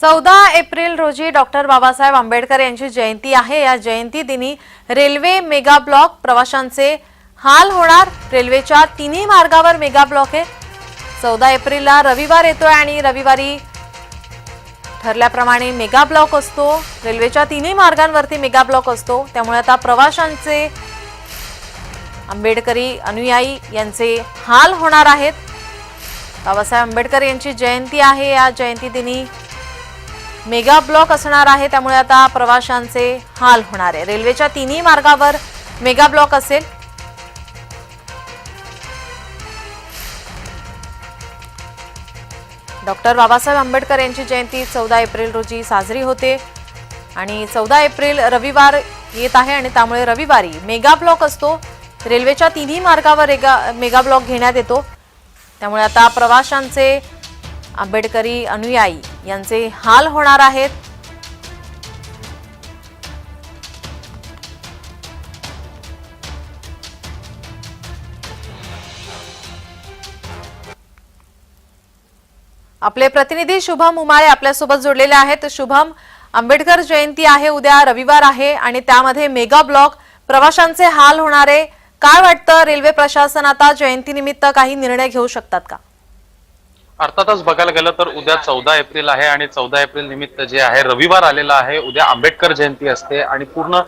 चौदा एप्रिल रोजी डॉक्टर बाबासाहेब आंबेडकर यांची जयंती आहे. या जयंती दिनी रेल्वे मेगा ब्लॉक प्रवाशांचे हाल होणार. रेल्वेच्या तिन्ही मार्गावर मेगा ब्लॉक आहे. चौदा एप्रिलला रविवार येतोय आणि रविवारी ठरल्याप्रमाणे मेगा ब्लॉक असतो. रेल्वेच्या तिन्ही मार्गांवरती मेगा ब्लॉक असतो. त्यामुळे आता प्रवाशांचे आंबेडकरी अनुयायी यांचे हाल होणार आहेत. बाबासाहेब आंबेडकर यांची जयंती आहे. या जयंती दिनी मेगा ब्लॉक असणार आहे त्यामुळे आता प्रवाशांचे हाल होणार आहे. रेल्वेच्या तिन्ही मार्गावर मेगा ब्लॉक असेल. डॉक्टर बाबासाहेब आंबेडकर यांची जयंती चौदा एप्रिल रोजी साजरी होते आणि चौदा एप्रिल रविवार येत आहे आणि त्यामुळे रविवारी मेगा ब्लॉक असतो. रेल्वेच्या तिन्ही मार्गावर मेगा ब्लॉक घेण्यात येतो. त्यामुळे आता प्रवाशांचे आंबेडकरी अनुयायी यांचे हाल होणार आहेत. आपले प्रतिनिधी शुभम उमाळे आपल्यासोबत जोडलेले आहेत. शुभम आंबेडकर जयंती आहे उद्या रविवार आहे आणि त्यामध्ये मेगा ब्लॉक प्रवाशांचे हाल होणारे काय वाटतं? रेल्वे प्रशासन आता जयंतीनिमित्त काही निर्णय घेऊ शकतात का? अर्थातच बघायला गेलं तर उद्या चौदा एप्रिल आहे आणि चौदा एप्रिल निमित्त जे आहे रविवार आलेला आहे उद्या आंबेडकर जयंती असते आणि पूर्ण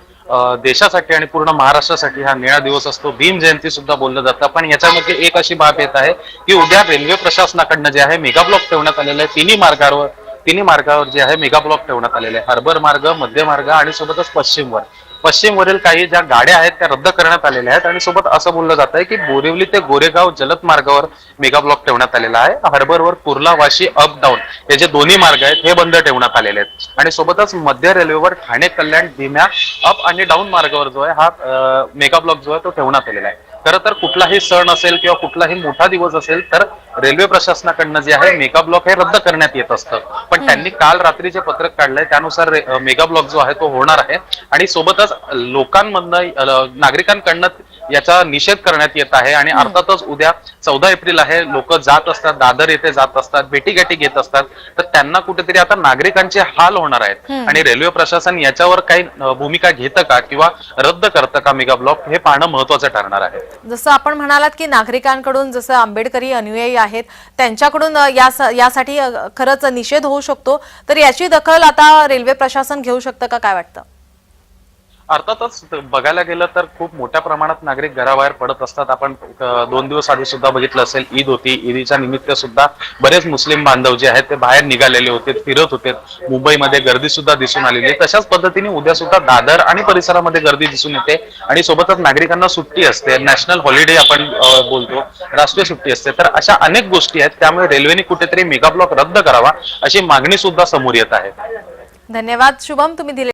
देशासाठी आणि पूर्ण महाराष्ट्रासाठी हा निळा दिवस असतो. भीम जयंती सुद्धा बोललं जातं. पण याच्यामध्ये एक अशी बाब येत आहे की उद्या रेल्वे प्रशासनाकडनं जे आहे मेगा ब्लॉक ठेवण्यात आलेलं आहे. तिन्ही मार्गावर तिन्ही मार्गावर जे आहे मेगा ब्लॉक ठेवण्यात आलेले आहे. हार्बर मार्ग मध्य मार्ग आणि सोबतच पश्चिमवर. पश्चिमवरील काही ज्या गाड्या आहेत त्या रद्द करण्यात आलेल्या आहेत आणि सोबत असं बोललं जात आहे की बोरिवली ते गोरेगाव जलद मार्गावर मेगा ब्लॉक ठेवण्यात आलेला आहे. हार्बरवर कुर्ला वाशी अप डाऊन हे जे दोन्ही मार्ग आहेत हे बंद ठेवण्यात आलेले आहेत. आणि सोबतच मध्य रेल्वेवर ठाणे कल्याण धीम्या अप आणि डाऊन मार्गावर जो आहे हा मेगा ब्लॉक जो आहे तो ठेवण्यात आलेला आहे. खरं तर कुठलाही सण असेल किंवा कुठलाही मोठा दिवस असेल तर रेल्वे प्रशासनाकडनं जे आहे मेगा ब्लॉक हे रद्द करण्यात येत असतं. पण त्यांनी काल रात्री जे पत्रक काढलंय त्यानुसार मेगा ब्लॉक जो आहे तो होणार आहे. आणि सोबतच लोकांमधनं नागरिकांकडनं याचा निषेध करण्यात येत आहे आणि अर्थातच उद्या चौदा एप्रिल आहे लोक जात असतात दादर येथे जात असतात भेटीगाठी घेत असतात. तर त्यांना कुठेतरी आता नागरिकांचे हाल होणार आहेत. आणि रेल्वे प्रशासन याच्यावर काही भूमिका घेतं का किंवा रद्द करतं का मेगा ब्लॉक हे पाहणं महत्वाचं ठरणार आहे. जसं आपण म्हणालात की नागरिकांकडून जसं आंबेडकरी अनुयायी आहेत त्यांच्याकडून यासाठी खरंच निषेध होऊ शकतो. तर याची दखल आता रेल्वे प्रशासन घेऊ शकतं का? काय वाटतं? अर्थातच बघायला गेलं तर खूप मोठ्या प्रमाणात नागरिक घराबाहेर पडत असतात. आपण दोन दिवस आधी सुद्धा बघितलं असेल ईद होती. ईदीच्या निमित्त सुद्धा बरेच मुस्लिम बांधव जे आहेत ते बाहेर निघालेले होते फिरत होते. मुंबईमध्ये गर्दी सुद्धा दिसून आलेली तशाच पद्धतीने उद्या सुद्धा दादर आणि परिसरामध्ये गर्दी दिसून येते. आणि सोबतच नागरिकांना सुट्टी असते. नॅशनल हॉलिडे आपण बोलतो. राष्ट्रीय सुट्टी असते. तर अशा अनेक गोष्टी आहेत. त्यामुळे रेल्वेने कुठेतरी मेगा ब्लॉक रद्द करावा अशी मागणी सुद्धा समोर येत आहे. धन्यवाद. शुभम तुम्ही दिले